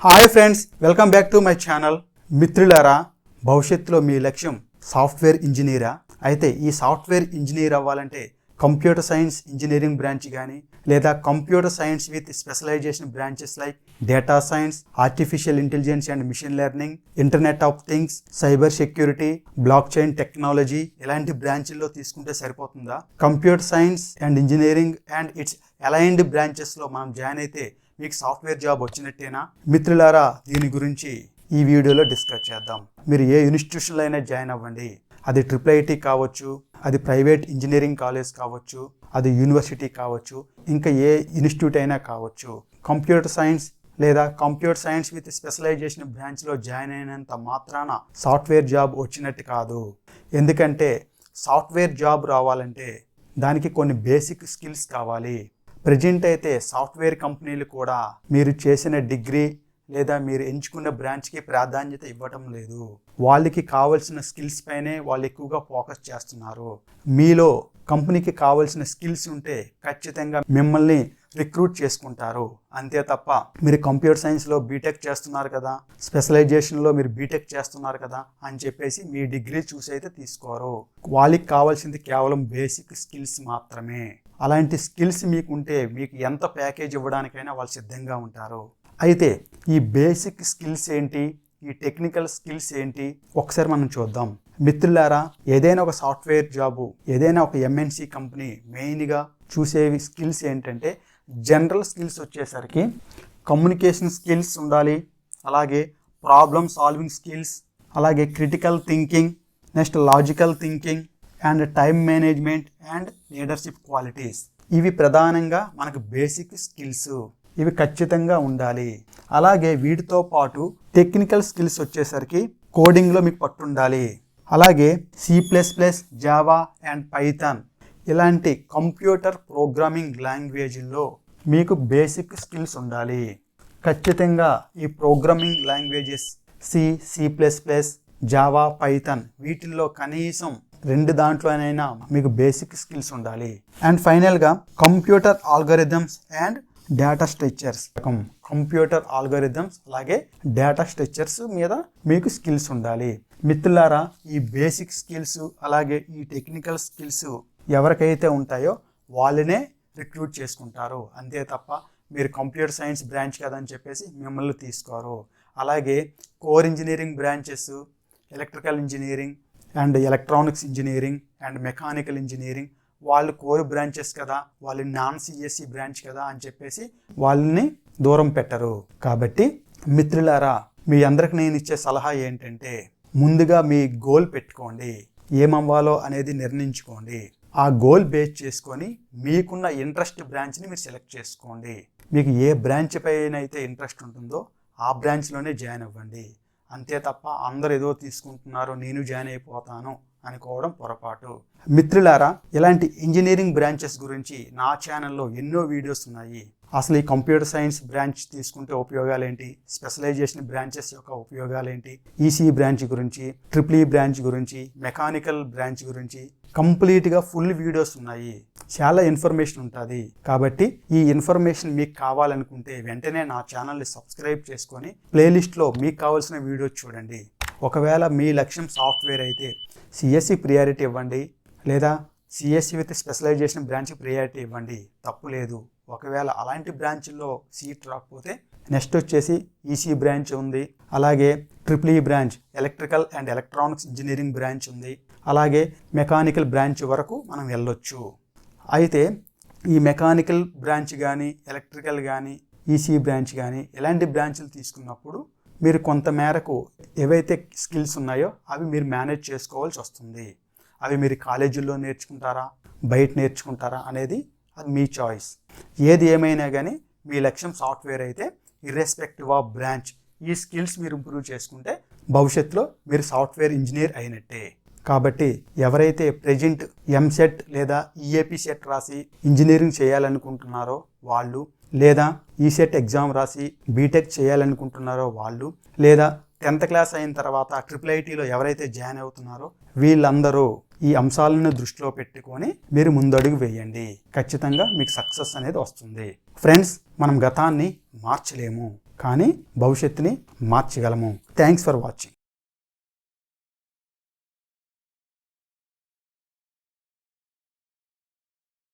Hi friends welcome back to my channel మిత్రులారా భవిష్యత్తులో మీ లక్ష్యం సాఫ్ట్వేర్ ఇంజనీరా? అయితే ఈ సాఫ్ట్వేర్ ఇంజనీర్ అవ్వాలంటే కంప్యూటర్ సైన్స్ ఇంజనీరింగ్ బ్రాంచ్ కానీ లేదా computer science with specialisation branches like data science artificial intelligence and machine learning internet of things cyber security block chain technology ఇలాంటి బ్రాంచ్ల్లో తీసుకుంటే సరిపోతుందా? Computer science and engineering and its aligned బ్రాంచెస్లో మనం join అయితే మీకు software job వచ్చినట్టేనా? మిత్రులారా దీని గురించి ఈ వీడియోలో డిస్కస్ చేద్దాం. మీరు ఏ ఇన్స్టిట్యూషన్లో అయినా జాయిన్ అవ్వండి. అది ట్రిపుల్ ఐటీ కావచ్చు అది ప్రైవేట్ ఇంజనీరింగ్ కాలేజ్ కావచ్చు అది యూనివర్సిటీ కావచ్చు ఇంకా ఏ ఇన్స్టిట్యూట్ అయినా కావచ్చు. కంప్యూటర్ సైన్స్ లేదా కంప్యూటర్ సైన్స్ విత్ స్పెషలైజేషన్ బ్రాంచ్లో జాయిన్ అయినంత మాత్రాన సాఫ్ట్వేర్ జాబ్ వచ్చినట్టు కాదు. ఎందుకంటే సాఫ్ట్వేర్ జాబ్ రావాలంటే దానికి కొన్ని బేసిక్ స్కిల్స్ కావాలి. ప్రజెంట్ అయితే సాఫ్ట్వేర్ కంపెనీలు కూడా మీరు చేసిన డిగ్రీ లేదా మీరు ఎంచుకున్న బ్రాంచ్కి ప్రాధాన్యత ఇవ్వటం లేదు. వాళ్ళకి కావాల్సిన స్కిల్స్ పైనే వాళ్ళు ఎక్కువగా ఫోకస్ చేస్తున్నారు. మీలో కంపెనీకి కావాల్సిన స్కిల్స్ ఉంటే ఖచ్చితంగా మిమ్మల్ని రిక్రూట్ చేసుకుంటారు. అంతే తప్ప మీరు కంప్యూటర్ సైన్స్లో బీటెక్ చేస్తున్నారు కదా స్పెషలైజేషన్లో మీరు బీటెక్ చేస్తున్నారు కదా అని చెప్పేసి మీ డిగ్రీ చూసి అయితే తీసుకోరు. వాళ్ళకి కావాల్సింది కేవలం బేసిక్ స్కిల్స్ మాత్రమే. అలాంటి స్కిల్స్ మీకు ఉంటే మీకు ఎంత ప్యాకేజ్ ఇవ్వడానికైనా వాళ్ళు సిద్ధంగా ఉంటారు. అయితే ఈ బేసిక్ స్కిల్స్ ఏంటి ఈ టెక్నికల్ స్కిల్స్ ఏంటి ఒకసారి మనం చూద్దాం. మిత్రులారా ఏదైనా ఒక సాఫ్ట్వేర్ జాబు ఏదైనా ఒక ఎంఎన్సి కంపెనీ మెయిన్గా చూసేవి స్కిల్స్ ఏంటంటే జనరల్ స్కిల్స్ వచ్చేసరికి కమ్యూనికేషన్ స్కిల్స్ ఉండాలి అలాగే ప్రాబ్లమ్ సాల్వింగ్ స్కిల్స్ అలాగే critical thinking next logical thinking and time management and leadership qualities. ఇవి ప్రధానంగా మనకు బేసిక్ స్కిల్స్. ఇవి ఖచ్చితంగా ఉండాలి. అలాగే వీటితో పాటు టెక్నికల్ స్కిల్స్ వచ్చేసరికి కోడింగ్లో మీకు పట్టుండాలి. అలాగే C plus plus Java and Python ఇలాంటి కంప్యూటర్ ప్రోగ్రామింగ్ లాంగ్వేజ్లో మీకు బేసిక్ స్కిల్స్ ఉండాలి. ఖచ్చితంగా ఈ programming languages C C plus plus Java Python వీటిల్లో కనీసం రెండు దాంట్లోనైనా మీకు బేసిక్ స్కిల్స్ ఉండాలి. అండ్ ఫైనల్గా computer algorithms and data structures. Computer algorithms అలాగే డేటా స్ట్రక్చర్స్ మీద మీకు స్కిల్స్ ఉండాలి. మిత్రులారా ఈ బేసిక్ స్కిల్స్ అలాగే ఈ టెక్నికల్ స్కిల్స్ ఎవరికైతే ఉంటాయో వాళ్ళనే రిక్రూట్ చేసుకుంటారు. అంతే తప్ప మీరు కంప్యూటర్ సైన్స్ బ్రాంచ్ కదని చెప్పేసి మిమ్మల్ని తీసుకోరు. అలాగే core engineering branches electrical engineering and electronics engineering and mechanical engineering వాళ్ళు కోర్ బ్రాంచెస్ కదా వాళ్ళు నాన్ సిఎస్సి బ్రాంచ్ కదా అని చెప్పేసి వాళ్ళని దూరం పెట్టరు. కాబట్టి మిత్రులారా మీ అందరికి నేను ఇచ్చే సలహా ఏంటంటే ముందుగా మీ గోల్ పెట్టుకోండి. ఏమవ్వాలో అనేది నిర్ణయించుకోండి. ఆ గోల్ బేస్ చేసుకొని మీకున్న ఇంట్రెస్ట్ బ్రాంచ్ని మీరు సెలెక్ట్ చేసుకోండి. మీకు ఏ బ్రాంచ్ పైన అయితే ఇంట్రెస్ట్ ఉంటుందో ఆ బ్రాంచ్లోనే జాయిన్ అవ్వండి. అంతే తప్ప అందరు ఏదో తీసుకుంటున్నారో నేను జాయిన్ అయిపోతాను అనుకోవడం పొరపాటు. మిత్రులారా ఇలాంటి ఇంజనీరింగ్ బ్రాంచెస్ గురించి నా ఛానల్లో ఎన్నో వీడియోస్ ఉన్నాయి. అసలు ఈ కంప్యూటర్ సైన్స్ బ్రాంచ్ తీసుకుంటే ఉపయోగాలు ఏంటి స్పెషలైజేషన్ బ్రాంచెస్ యొక్క ఉపయోగాలు ఏంటి ఈసీ బ్రాంచ్ గురించి ట్రిపుల్ ఈ బ్రాంచ్ గురించి మెకానికల్ బ్రాంచ్ గురించి కంప్లీట్గా ఫుల్ వీడియోస్ ఉన్నాయి. చాలా ఇన్ఫర్మేషన్ ఉంటుంది. కాబట్టి ఈ ఇన్ఫర్మేషన్ మీకు కావాలనుకుంటే వెంటనే నా ఛానల్ని సబ్స్క్రైబ్ చేసుకొని ప్లేలిస్ట్లో మీకు కావాల్సిన వీడియోస్ చూడండి. ఒకవేళ మీ లక్ష్యం సాఫ్ట్వేర్ అయితే సిఎస్సి ప్రియారిటీ ఇవ్వండి. లేదా C S C with specialisation branch priority ఇవ్వండి. తప్పు లేదు. ఒకవేళ అలాంటి బ్రాంచ్లో సీట్ రాకపోతే నెక్స్ట్ వచ్చేసి ఈసీ బ్రాంచ్ ఉంది. అలాగే triple E branch electrical and electronics engineering branch ఉంది. అలాగే మెకానికల్ బ్రాంచ్ వరకు మనం వెళ్ళొచ్చు. అయితే ఈ మెకానికల్ బ్రాంచ్ కానీ ఎలక్ట్రికల్ కానీ ఈసీ బ్రాంచ్ కానీ ఇలాంటి బ్రాంచ్లు తీసుకున్నప్పుడు మీరు కొంత మేరకు ఏవైతే స్కిల్స్ ఉన్నాయో అవి మీరు మేనేజ్ చేసుకోవాల్సి వస్తుంది. అవి మీరు కాలేజీల్లో నేర్చుకుంటారా? బయట నేర్చుకుంటారా? అనేది అది మీ చాయిస్ ఏది ఏమైనా కానీ మీ లక్ష్యం సాఫ్ట్వేర్ అయితే ఇర్రెస్పెక్టివ్ ఆఫ్ బ్రాంచ్ ఈ స్కిల్స్ మీరు ఇంప్రూవ్ చేసుకుంటే భవిష్యత్తులో మీరు సాఫ్ట్వేర్ ఇంజనీర్ అయినట్టే. కాబట్టి ఎవరైతే ప్రజెంట్ ఎంసెట్ లేదా ఈఏపీ సెట్ రాసి ఇంజనీరింగ్ చేయాలనుకుంటున్నారో వాళ్ళు లేదా e ఈసెట్ ఎగ్జామ్ రాసి బీటెక్ చేయాలనుకుంటున్నారో వాళ్ళు లేదా టెన్త్ క్లాస్ అయిన తర్వాత ట్రిపుల్ ఐటీలో ఎవరైతే జాయిన్ అవుతున్నారో వీళ్ళందరూ ఈ అంశాలను దృష్టిలో పెట్టుకొని మీరు ముందడుగు వేయండి. ఖచ్చితంగా మీకు సక్సెస్ అనేది వస్తుంది. ఫ్రెండ్స్ మనం గతాన్ని మార్చలేము కానీ భవిష్యత్తుని మార్చగలము. Thanks for watching.